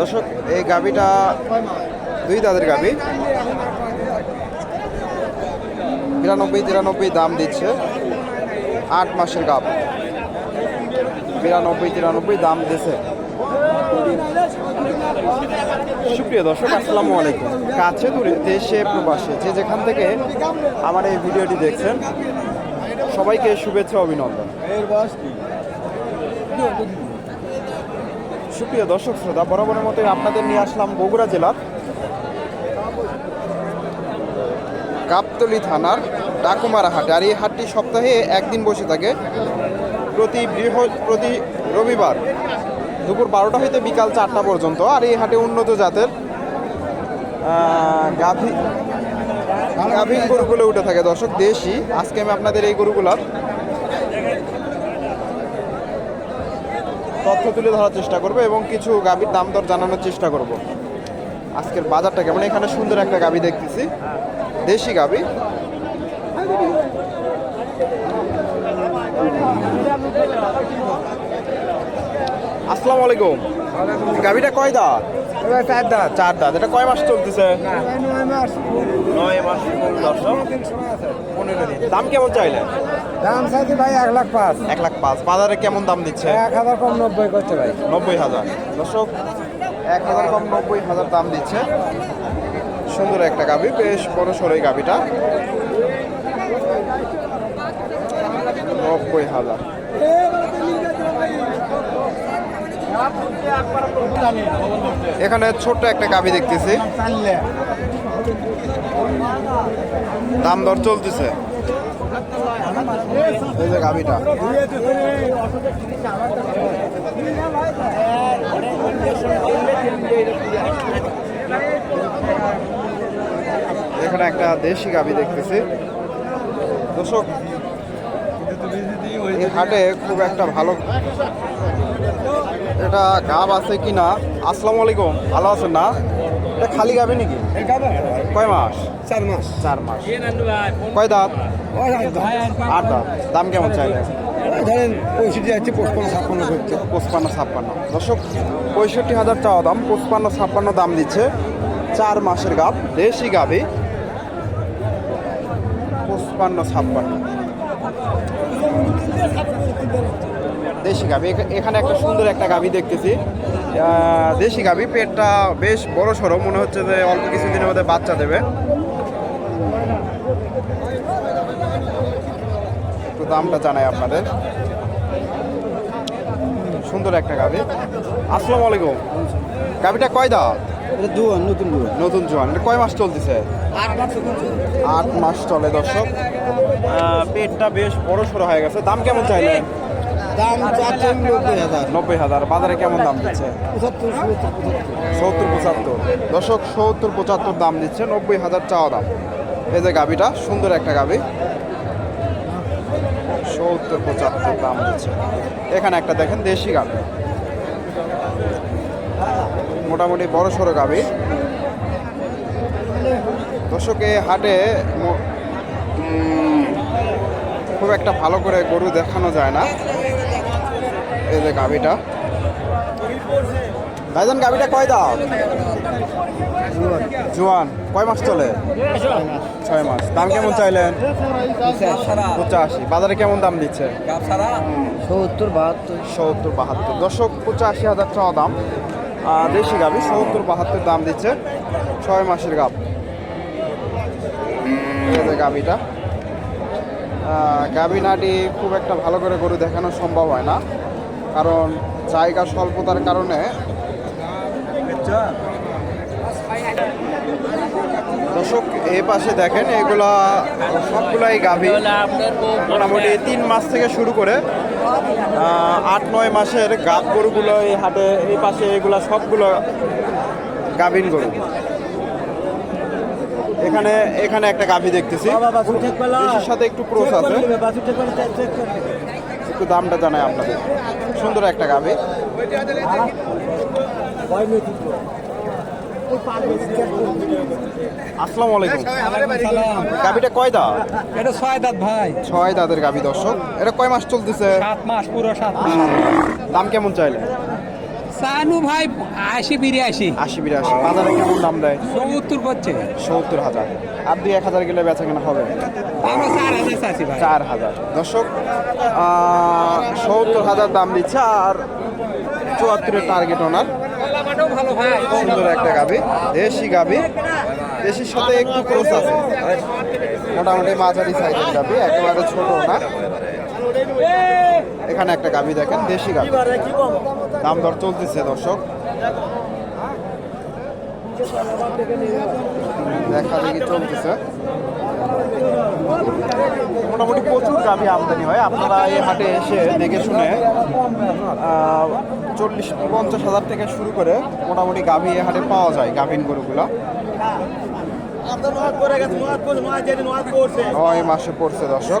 দর্শক, এই গাবিটা দুই দাদের গাবি বিরানব্বই, তিরানব্বই দাম দিচ্ছে আট মাসের গাব বিরানব্বই, তিরানব্বই দাম দিছে সুপ্রিয় দর্শক, আসসালামু আলাইকুম। কাছে দূরে, দেশে প্রবাসে যে যেখান থেকে আমার এই ভিডিওটি দেখছেন সবাইকে শুভেচ্ছা অভিনন্দন। সুপ্রিয় দর্শক শ্রোতা বরাবরের মতোই আপনাদের নিয়ে আসলাম বগুড়া জেলার গাবতলি থানার ডাকুমারা হাটে। আর এই হাটটি সপ্তাহে একদিন বসে থাকে। প্রতি বৃহ প্রতি রবিবার দুপুর বারোটা হইতে বিকাল চারটা পর্যন্ত। আর এই হাটে উন্নত জাতের গাভী গাভীর গরুগুলো উঠে থাকে। দর্শক, দেশি। আজকে আমি আপনাদের এই গরুগুলার তথ্য তুলে ধরার চেষ্টা করব এবং কিছু গাভীর দাম দর জানানোর চেষ্টা করব। আজকের বাজারটা কেমন? এখানে সুন্দর একটা গাভী দেখতেছি। দেশি গাভী। আসসালামু আলাইকুম। গাভীটা কয় দাঁত? চার দাঁত। চার দাঁত। এটা কয় মাস চলতেছে? নয় মাস। দর্শক। পনেরো দিন। দাম কেমন চাইলেন? দাম চাইছি ভাই এক লাখ পাঁচ। এক লাখ পাঁচ। বাজারে কেমন দাম দিচ্ছে? এক হাজার কম নব্বই করতে ভাই। নব্বই হাজার। দর্শক এক হাজার কম নব্বই হাজার দাম দিচ্ছে। সুন্দর একটা গাভি বেশ বড় সড়ো এই গাভিটা নব্বই হাজার। এখানে ছোট্ট একটা গাভি দেখতেছি। দাম দর চলতেছে। এই যে এখানে একটা দেশি গাভি দেখতেছি। দর্শক হাটে খুব একটা ভালো এটা গাব আছে কি না? আসসালামু আলাইকুম। ভালো আছেন না? এটা খালি গাবি নাকি? কয় মাস? চার মাস। চার মাস। কয় দাঁত? আট দাঁত। দাম কেমন চাইলে ধরেন পঁয়ষট্টি যাচ্ছে পঁচপন্ন ছাপ্পান্ন করছে। পঁচপান্ন ছাপ্পান্ন। দর্শক পঁয়ষট্টি হাজার চাওয়া দাম পঁচপান্ন ছাপ্পান্ন দাম দিচ্ছে। চার মাসের গাব দেশি গাবে। পঁচপান্ন ছাপ্পান্ন। দেশি গাবি। এখানে একটা সুন্দর একটা গাবি দেখতেছি। দেশি গাবি পেটটা বেশ বড় সড়ো মনে হচ্ছে যে অল্প কিছুদিনের মধ্যে বাচ্চা দেবে। একটু দামটা জানাই আপনাদের। সুন্দর একটা গাবি। আসসালামু আলাইকুম। গাবিটা কয় এটা দুয়ান নতুন দুয়ান নতুন জোয়ান। এটা কয় মাস চলতেছে? আট মাস চলে দর্শক। পেটটা বেশ বড় সড়ো হয়ে গেছে। দাম কেমন চাইলেন? দাম চারশো নব্বই হাজার। নব্বই হাজার। বাজারে কেমন দাম দিচ্ছে? সত্তর পঁচাত্তর। দর্শক সত্তর পঁচাত্তর দাম দিচ্ছে নব্বই হাজার চাওয়া দাম। এই যে গাবিটা সুন্দর একটা গাবি সত্তর পঁচাত্তর দাম দিচ্ছে। এখানে একটা দেখেন দেশি গাবি মোটামুটি বড় সড়ো গাবি দর্শক হাটে খুব একটা ভালো করে গরু দেখানো যায় না। এই যে গাবিটা ভাইজান গাবিটা কয় দাও? জোয়ান কয় মাস চলে? ছয় মাস। দাম কেমন চাইলেন? পঁচাশি। বাজারে কেমন দাম দিচ্ছে? সত্তর বাহাত্তর। সত্তর বাহাত্তর। দশক পঁচাশি হাজার চাওয়া দাম। আর দেশি গাবি সত্তর বাহাত্তর দাম দিচ্ছে। ছয় মাসের গাব এই যে গাবিটা নাটি খুব একটা ভালো করে গরু দেখানো সম্ভব হয় না। কারণ জায়গা স্বল্পতার কারণে দর্শক এ পাশে দেখেন এগুলা সবগুলাই গাভী। মোটামুটি তিন মাস থেকে শুরু করে আট নয় মাসের গাব গরুগুলো এই হাটে এই পাশে এগুলা সবগুলো গাভীন গরু। এখানে এখানে একটা গাভী দেখতেছি। সাথে একটু ক্রোস আছে। একটু দামটা জানাই আপনাদের। সুন্দর একটা গাভী। আসসালামু আলাইকুম। গাবিটা কয় দাঁত? এটা ছয় দাঁত ভাই। ছয় দাঁতের গাবি দর্শক। এটা কয় মাস চলতেছে? সাত মাস পুরো সাত মাস। দাম কেমন চাইলে চানু ভাই আশি বিরিয়াশি আশি বিরাশি। বাজারে কেমন দাম দেয়? সত্তর করছে। সত্তর হাজার। আর দুই এক হাজার গেলে বেচা কেনা হবে? চার হাজার দর্শক সত্তর হাজার দাম দিচ্ছে আর চুয়াত্তরের টার্গেট ওনার ভালো ভাই সুন্দর একটা গাবি দেশি গাবি। দেশির সাথে একটু ক্রোস আছে। মোটামুটি মাঝারি সাইজের গাবি একেবারে ছোট না। এখানে একটা গাবি দেখেন দেশি গাবি দাম দর চলতেছে দর্শক। দেখা দেখি চলতেছে। মোটামুটি প্রচুর গাভি আমদানি হয়। আপনারা এই হাটে এসে দেখে শুনে চল্লিশ পঞ্চাশ হাজার থেকে শুরু করে মোটামুটি গাভি এই হাটে পাওয়া যায় গাভিন গরুগুলো। নয় মাসে পড়ছে দর্শক।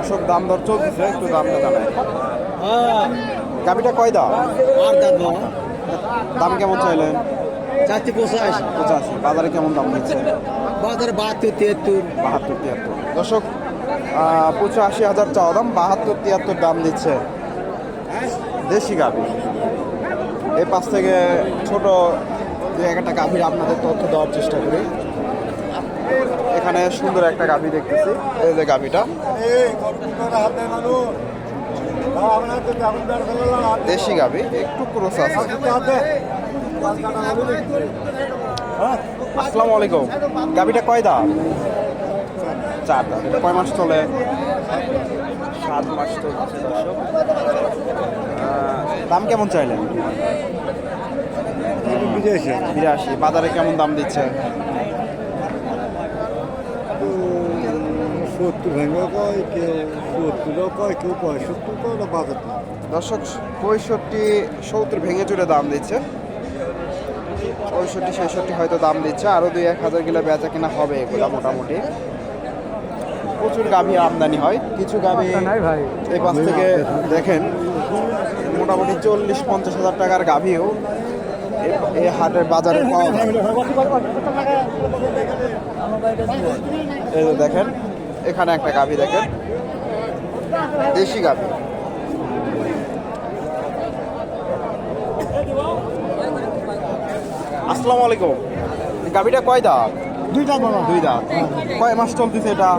দর্শক দাম দর চলতেছে একটু দামটা জানাই। গাবিটা কয় দাম? আর বাবা দাম কেমন চাইলেন? চারটি পঁচাশ। পঁচাশি। বাজারে কেমন দাম দিচ্ছে বাজারে বাহাত্তর তিয়াত্তর। বাহাত্তর তিয়াত্তর। দর্শক পঁচাশি হাজার চাওয়া দাম বাহাত্তর তিয়াত্তর দাম দিচ্ছে দেশি গাভি। এই পাশ থেকে ছোট দু একটা গাভীর আপনাদের তথ্য দেওয়ার চেষ্টা করি। এখানে সুন্দর একটা গাভী দেখতেছি। এই যে গাভীটা। দেশি গাভী একটু ক্রোস আছে। আসসালামু আলাইকুম। গাভীটা কয় দাম চার দাম এটা কয় মাস চলে? সাত মাস চলছে দর্শক। আহ, দাম কেমন চাইলেন? বিরাশি। বাজারে কেমন দাম দিচ্ছে? সত্তর ভেঙে কয় কেউ সত্তরও কয় কেউ পঁয়ষট্টি কয় ওটা বাজার দর্শক পঁয়ষট্টি সত্তর ভেঙে চুরে দাম দিচ্ছে। পঁয়ষট্টি ছেষট্টি হয়তো দাম দিচ্ছে আরও দুই এক হাজার কিলো বেচা কেনা হবে এগুলা মোটামুটি। প্রচুর গাভী আমদানি হয়। কিছু গাভী এই পাশ থেকে দেখেন মোটামুটি চল্লিশ পঞ্চাশ হাজার টাকার গাভীও এই হাটের বাজারে পাওয়া যায়। এই দেখেন এখানে একটা গাভী দেখেন। দেশি গাভী। আসসালামু আলাইকুম। গাভীটা কয় দাঁত? দুইটা বাবা দুই দাঁত কয় মাস চলতেছে এটা?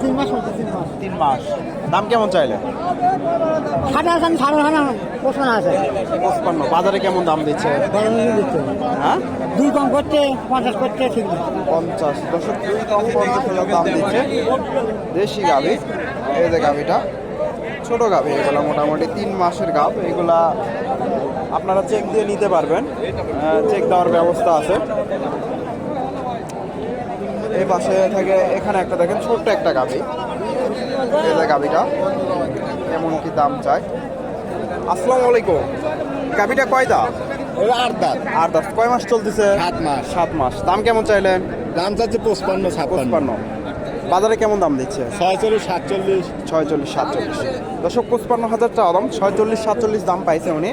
তিন মাস হচ্ছে তিন মাস। দাম কেমন চাইলে? সাড়ে আসান সাড়ে হানা পোষণ আছে। পঁচপান্ন। বাজারে কেমন দাম দিচ্ছে? হ্যাঁ? দুই কম করতে পঞ্চাশ করতে ঠিক পঞ্চাশ দশক দুই কম পঞ্চাশ হাজার দাম দিচ্ছে। দেশি গাভী। এই যে গাভীটা। ছোট গাভী এগুলো মোটামুটি তিন মাসের গাভ। এগুলা আপনারা চেক দিয়ে নিতে পারবেন। চেক দেওয়ার ব্যবস্থা আছে। এই পাশে থেকে এখানে একটা দেখেন ছোট্ট একটা গাভী এই যে গাভীটা কেমন কি দাম চায়। আসসালামু আলাইকুম। গাভীটা কয় দাম আট দাঁত। আর দশ কয় মাস চলতেছে? সাত মাস। সাত মাস। দাম কেমন চাইলেন? দাম চাচ্ছে পঁচপান্ন পঁচপান্ন। বাজারে কেমন দাম দিচ্ছে? ছয়চল্লিশ সাতচল্লিশ। ছয়চল্লিশ সাতচল্লিশ। দশক পঁচপান্ন হাজার চাওয়া দাম। ছয়চল্লিশ সাতচল্লিশ দাম পাইছে উনি।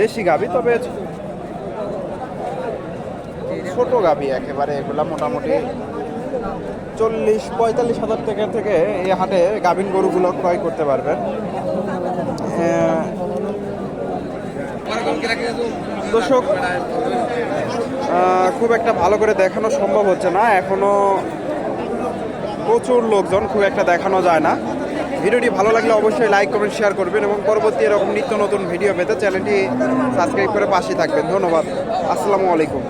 দেশি গাবি তবে ছোট গাবি একেবারে এগুলা মোটামুটি চল্লিশ, পঁয়তাল্লিশ হাজার টাকা থেকে এই হাটে গাভিন গরুগুলো ক্রয় করতে পারবেন। হ্যাঁ। দর্শক খুব একটা ভালো করে দেখানো সম্ভব হচ্ছে না। এখনও প্রচুর লোকজন খুব একটা দেখানো যায় না। ভিডিওটি ভালো লাগলে অবশ্যই লাইক, কমেন্ট শেয়ার করবেন এবং পরবর্তী এরকম নিত্য নতুন ভিডিও পেতে চ্যানেলটি সাবস্ক্রাইব করে পাশে থাকবেন। ধন্যবাদ। আসসালামু আলাইকুম।